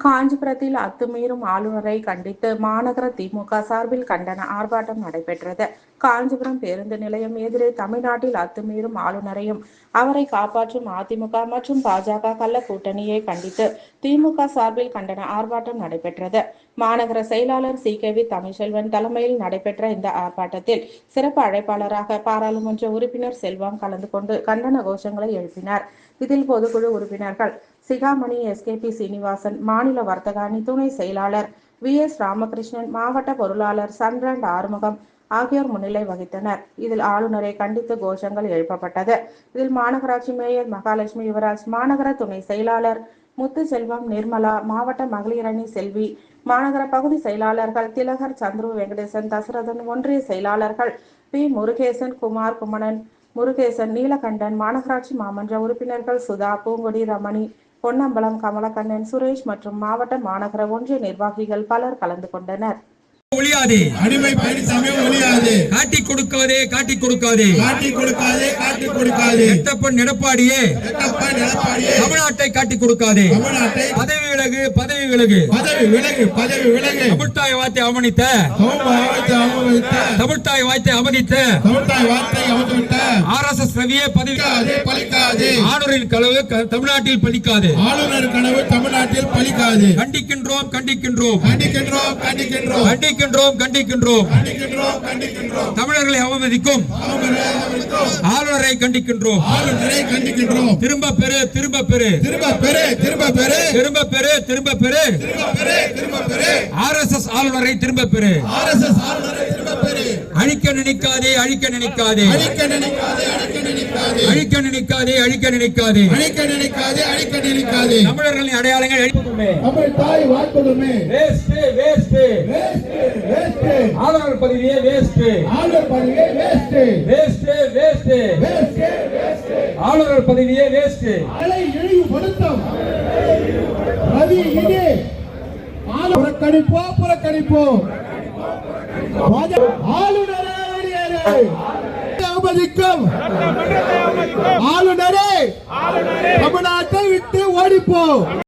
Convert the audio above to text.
காஞ்சிபுரத்தில் அத்துமீறும் ஆளுநரை கண்டித்து மாநகர திமுக சார்பில் கண்டன ஆர்ப்பாட்டம் நடைபெற்றது. காஞ்சிபுரம் பேருந்து நிலையம் எதிரே தமிழ்நாட்டில் அத்துமீறும் ஆளுநரையும் அவரை காப்பாற்றும் அதிமுக மற்றும் பாஜக கள்ள கூட்டணியை கண்டித்து திமுக சார்பில் கண்டன ஆர்ப்பாட்டம் நடைபெற்றது. மாநகர செயலாளர் சி. கே. வி. தமிழ்செல்வன் தலைமையில் நடைபெற்ற இந்த ஆர்ப்பாட்டத்தில் சிறப்பு அழைப்பாளராக பாராளுமன்ற உறுப்பினர் செல்வம் கலந்து கொண்டு கண்டன கோஷங்களை எழுப்பினார். இதில் பொதுக்குழு உறுப்பினர்கள் சிகாமணி எஸ்கேபி சீனிவாசன் மாநில வர்த்தக அணி துணை செயலாளர் வி. எஸ். ராமகிருஷ்ணன் மாவட்ட பொருளாளர் சன்ரண்ட் ஆறுமுகம் ஆகியோர் முன்னிலை வகித்தனர். இதில் ஆளுநரை கண்டித்து கோஷங்கள் எழுப்பப்பட்டது. இதில் மாநகராட்சி மேயர் மகாலட்சுமி யுவராஜ் மாநகர துணை செயலாளர் முத்துசெல்வம் நிர்மலா மாவட்ட மகளிரணி செல்வி மாநகர பகுதி செயலாளர்கள் திலகர் சந்துரு வெங்கடேசன் தசரதன் ஒன்றிய செயலாளர்கள் பி. முருகேசன் குமார் குமணன் முருகேசன் நீலகண்டன் மாநகராட்சி மாமன்ற உறுப்பினர்கள் சுதா பூங்கொடி ரமணி பொன்னம்பலம் கமலக்கண்ணன் சுரேஷ் மற்றும் மாவட்ட மாநகர ஒன்றிய நிர்வாகிகள் பலர் கலந்து கொண்டனர். ஒளியாதே. அடிமை பழனிசாமி ஒழியாது காட்டி கொடுக்காதே காட்டி கொடுக்காதே. காட்டி கொடுக்காதே காட்டி கொடுக்காதே. எட்டப்பன் எடப்பாடியே எட்டப்பன் எடப்பாடியே தமிழ்நாட்டை காட்டி கொடுக்காதே. தமிழ்நாட்டை. பதவி விலகு பதவி விலகு. பதவி விலகு பதவி விலகு. தமிழ்தாய் வார்த்தை அவமதித்த. அவமதித்த. தமிழ்தாய் வார்த்தை அவமதித்த. தமிழ்தாய் வார்த்தை அவமதித்த. ஆர் எஸ் எஸ் ரவியே பதவி பலிக்காதே ஆளுநரின் கனவு தமிழ்நாட்டில் பலிக்காது. ஆளுநர் கனவு தமிழ்நாட்டில் பலிக்காது. கண்டிக்கின்றோம் கண்டிக்கின்றோம். கண்டிக்கின்றோம் கண்டிக்கின்றோம். கண்டிக்கின்றோம் கண்டிக்கின்றோம். கண்டிக்கின்றோம் கண்டிக்கின்றோம். தமிழர்களை அவமதிக்கும். ஆளுநரை கண்டிக்கின்றோம். ஆளுநரை கண்டிக்கின்றோம். திரும்ப பெறு திரும்ப பெறு. திரும்ப பெரு திரும்ப பெரு திரும்ப பெறு திரும்ப பெறு. திரும்ப பெரு திரும்ப பெரு ஆர் எஸ் எஸ் ஆளுநரை திரும்ப பெறு. ஆர்எஸ்எஸ் ஆளுநரை பெரு அழிக்க நினைக்காதே அழிக்க நினைக்காதே. அழிக்க நினைக்காதே அழிக்க நினைக்காதே. அழிக்க நினைக்காதே அழிக்க நினைக்காதே. அழிக்க நினைக்காதே அழிக்க நினைக்காதே. தமிழர்களின் அடையாளங்கள் அழிப்பதுமே தமிழ் தாய் வாழ்த்துதுமே. வேஸ்ட் வேஸ்ட் வேஸ்ட் ஆளுநர் பதவியே வேஸ்ட் ஆளுநர் பதவியே வேஸ்ட் வேஸ்ட் வேஸ்ட் ஆளுநர் பதவியே வேஸ்ட் அலை இழிவுபடுத்தும். ரவி இது. புறக்கணிப்போ புறக்கணிப்போ ஆளுநரே அவமதிக்கும். ஆளுநரே. தமிழ்நாட்டை விட்டு ஓடிப்போம்.